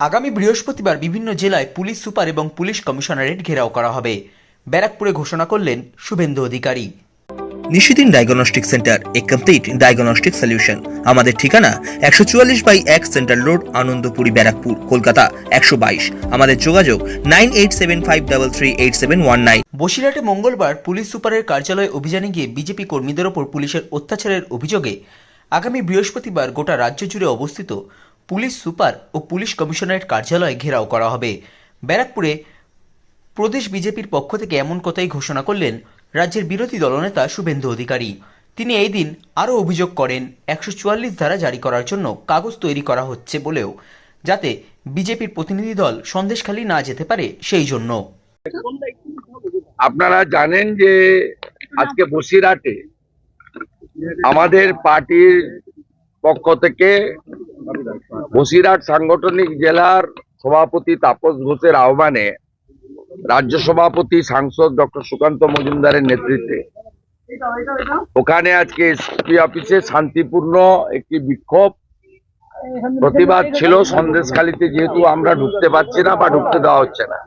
আগামী বৃহস্পতিবার বিভিন্ন জেলায় পুলিশ সুপার এবং পুলিশ কমিশনারেট ঘেরাও করা হবে। ব্যারাকপুরে ঘোষণা করলেন Suvendu Adhikari. Nishidin diagnostic centre a complete diagnostic solution. আমাদের ঠিকানা একশো চুয়াল্লিশ বাই এক সেন্ট্রাল রোড আনন্দপুরি ব্যারাকপুর কলকাতা একশো বাইশ। আমাদের যোগাযোগ nine eight seven five double three eight seven one nine. বসিরহাটে মঙ্গলবার পুলিশ সুপারের কার্যালয়ে অভিযানে গিয়ে বিজেপি কর্মীদের ওপর পুলিশের অত্যাচারের অভিযোগে আগামী বৃহস্পতিবার গোটা রাজ্য জুড়ে অবস্থিত পুলিশ সুপার ও পুলিশ কমিশনারের কার্যালয় ঘেরাও করা হবে। ব্যারাকপুরে প্রদেশ বিজেপির পক্ষ থেকে এমন কথাই ঘোষণা করলেন রাজ্যের বিরোধী দলনেতা শুভেন্দু অধিকারী। তিনি এই দিন আরও অভিযোগ করেন, একশো চুয়াল্লিশ ধারা জারি করার জন্য কাগজ তৈরি করা হচ্ছে বলেও, যাতে বিজেপির প্রতিনিধি দল সন্দেশখালী না যেতে পারে সেই জন্য। আপনারা জানেন যে আজকে বসিরহাটে আমাদের পার্টির পক্ষ থেকে বসিরহাট সাংগঠনিক জেলার সভাপতি তাপস ঘোষের আহ্বানে রাজ্য সভাপতি সাংসদ ডক্টর সুকান্ত মজুমদারের নেতৃত্বে। ওখানে আজকে এসপি অফিসে শান্তিপূর্ণ একটি বিক্ষোভ। প্রতিবাদ ছিল, সন্দেশখালিতে যেহেতু আমরা ঢুকতে পারছি না বা ঢুকতে দেওয়া হচ্ছে না।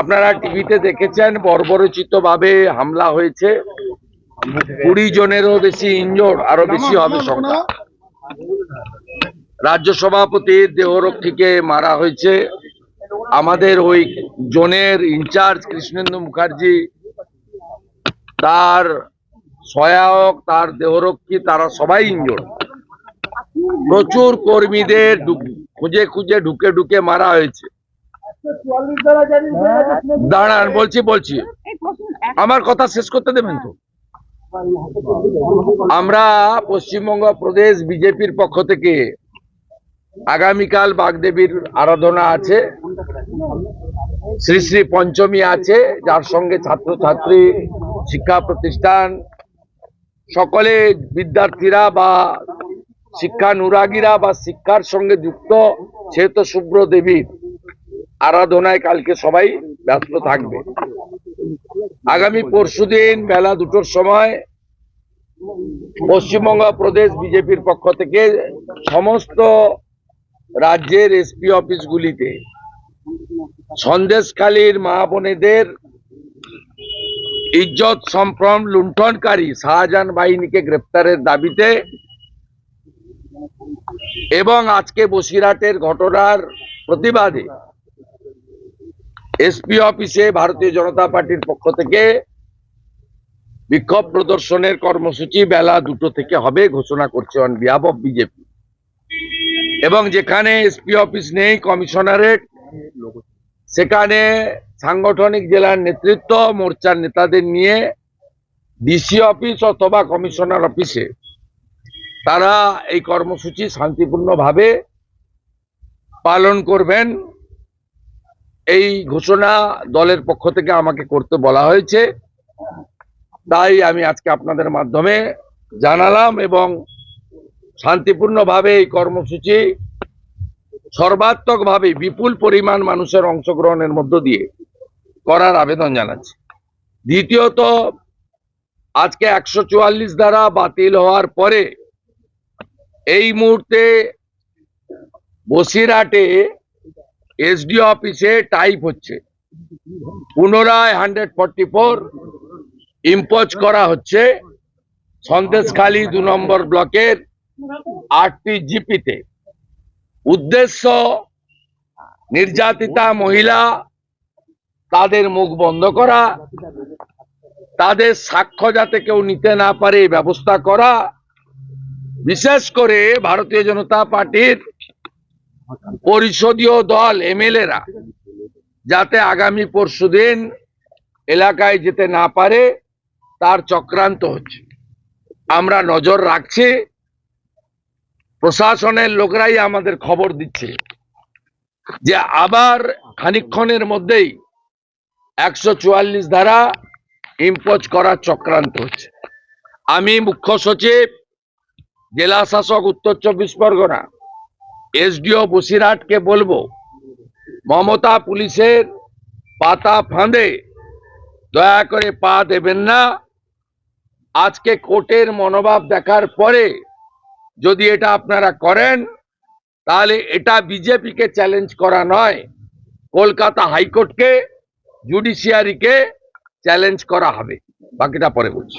আপনারা টিভিতে দেখেছেন বর্বরচিত ভাবে হামলা হয়েছে। কুড়ি জনেরও বেশি ইনজোর আরও বেশি হবে সংখ্যা। রাজ্য সভাপতির দেহরক্ষীকে মারা হয়েছে। আমাদের ওই জোনের ইনচার্জ কৃষ্ণেন্দু মুখার্জি, তার সহায়ক, তার দেহরক্ষী, তারা সবাই ইনজোর প্রচুর কর্মীদের খুঁজে খুঁজে ঢুকে ঢুকে মারা হয়েছে। দাঁড়ান, বলছি বলছি। আমার কথা শেষ করতে দেবেন তো? আমরা পশ্চিমবঙ্গ প্রদেশ বিজেপির পক্ষ থেকে আগামীকাল বাগদেবীর আরাধনা আছে, শ্রী শ্রী পঞ্চমী আছে, যার সঙ্গে ছাত্রছাত্রী শিক্ষা প্রতিষ্ঠান, সকলে বিদ্যার্থীরা বা শিক্ষানুরাগীরা বা শিক্ষার সঙ্গে যুক্ত সেহেতু শুভ্র দেবীর আরাধনায় কালকে সবাই ব্যস্ত থাকবে। আগামী পরশুদিন বেলা দুটোর সময় পশ্চিমবঙ্গ প্রদেশ বিজেপির পক্ষ থেকে সমস্ত রাজ্যের এসপি অফিসগুলিতে সন্দেশখালীর মা বোনেদের ইজ্জত সম্ভ্রম লুণ্ঠনকারী শাহজাহান বাহিনীকে গ্রেপ্তারের দাবিতে এবং আজকে বসিরহাটের ঘটনার প্রতিবাদে এসপি অফিসে ভারতীয় জনতা পার্টির পক্ষ থেকে বিক্ষোভ প্রদর্শনের কর্মসূচি বেলা দুটো থেকে হবে ঘোষণা করছে অন অফ বিজেপি এবং যেখানে এসপি অফিস নেই, কমিশনারেট, সেখানে সাংগঠনিক জেলার নেতৃত্ব, মোর্চার নেতাদের নিয়ে ডিসি অফিস অথবা কমিশনার অফিসে তারা এই কর্মসূচি শান্তিপূর্ণভাবে পালন করবেন। এই ঘোষণা দলের পক্ষ থেকে আমাকে করতে বলা হয়েছে। তাই আমি আজকে আপনাদের মাধ্যমে জানালাম এবং শান্তিপূর্ণভাবে এই কর্মসূচি সর্বাত্মকভাবে বিপুল পরিমাণ মানুষের অংশগ্রহণের মধ্য দিয়ে করার আবেদন জানাচ্ছি। দ্বিতীয়ত, আজকে একশো চুয়াল্লিশ দ্বারা বাতিল হওয়ার পরে এই মুহূর্তে বসিরহাটে এসডি অফিসে টাইপ হচ্ছে। পুনরায় হান্ড্রেড ফর্টি ফোর ইম্পোজ করা হচ্ছে। সন্দেশখালী দু নম্বর ব্লকের আটটি জিপিতে। উদ্দেশ্য, নির্যাতিতা মহিলা, তাদের মুখ বন্ধ করা, তাদের সাক্ষ্য যাতে কেউ নিতে না পারে ব্যবস্থা করা। বিশেষ করে ভারতীয় জনতা পার্টির পরিষদীয় দল এমএলএরা যাতে আগামী পরশুদিন এলাকায় যেতে না পারে, তার চক্রান্ত হচ্ছে। আমরা নজর রাখছি, প্রশাসনের লোকরাই আমাদের খবর দিচ্ছে যে আবার খানিক্ষণের মধ্যেই একশো চুয়াল্লিশ ধারা ইম্পোজ করার চক্রান্ত হচ্ছে। আমি মুখ্য সচিব, জেলা শাসক, উত্তর চব্বিশ পরগনা এসডিও বসিরহাটকে বলব, মমতা পুলিশের পাতা ফাঁদে দয়া করে পা দেবেন না। আজকে কোর্টের মনোভাব দেখার পরে যদি এটা আপনারা করেন, তাহলে এটা বিজেপিকে চ্যালেঞ্জ করা নয়, কলকাতা হাইকোর্টকে, জুডিশিয়ারিকে চ্যালেঞ্জ করা হবে। বাকিটা পরে বলছি।